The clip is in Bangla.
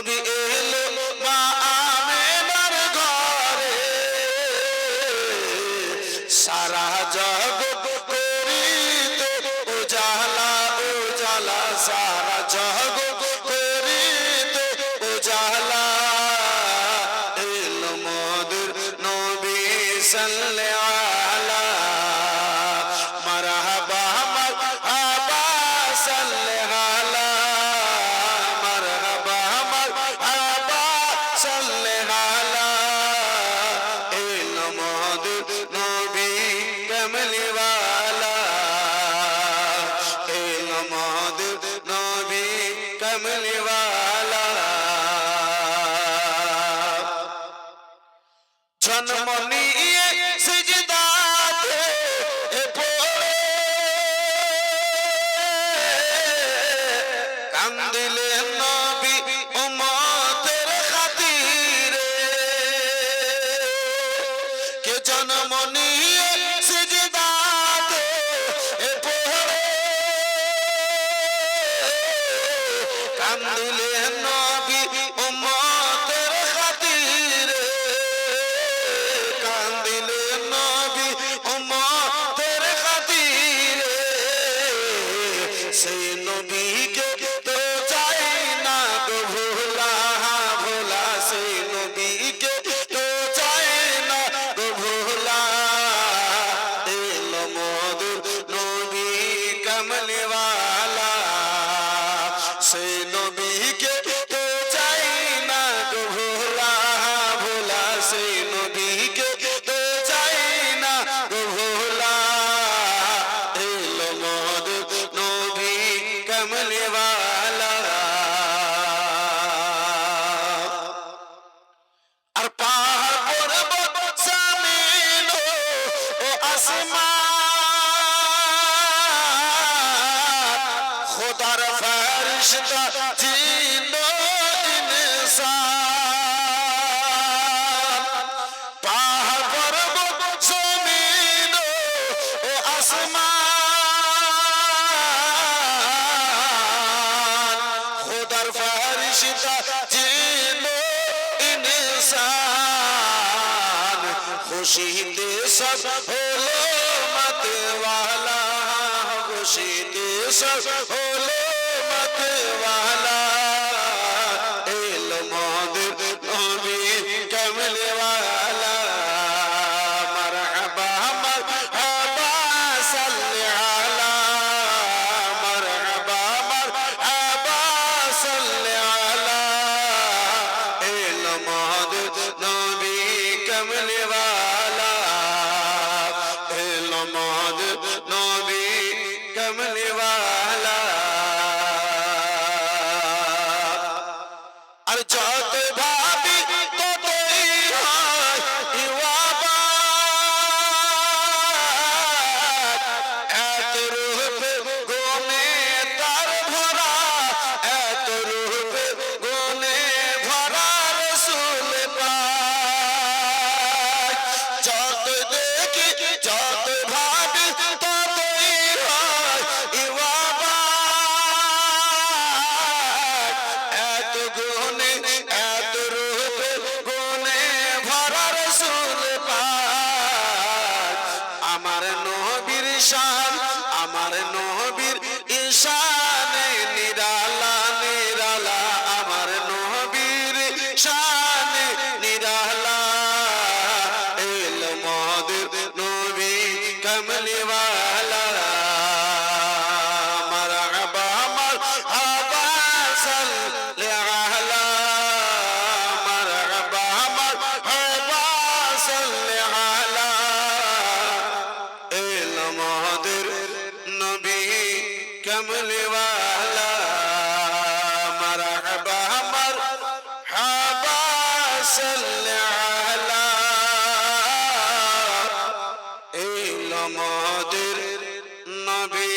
নবী এলো মা আমেনার ঘরে সারা জগৎ করিত, উজালা উজালা, সারা জগৎ করিত, উজালা। এলো মধুর নবী সাল্লে কমলি ওয়ালা জন্ম নিয়ে সিজদাতে পড়ে কান্দিলেন নবী উম্মতের খাতিরে কে জন্ম নিয়ে সিজদাতে কান্দিলেন নবী উম্মতের খাতিরে কান্দিলেন নবী উম্মতের খাতিরে। সেই নবীকে তো চাই না গো ভোলা ভোলা। সেই নবীকে তো চাই না গো ভোলা। এলো মধুর নবী কমলিওয়ালা খোদার ফেরিস্তা জিন ইনসান। পাহাড় পর্বত জামিন ও আসমান। খোদার ফেরিস্তা জিন ইনসান। খুশিতে সব হলো মতওয়ালা। খুশিতে হলো মতওয়ালা। এলো family. নবীর শান আমার নবীর कमले वाला मरहबा मरहबा सल्ले आला ए नबी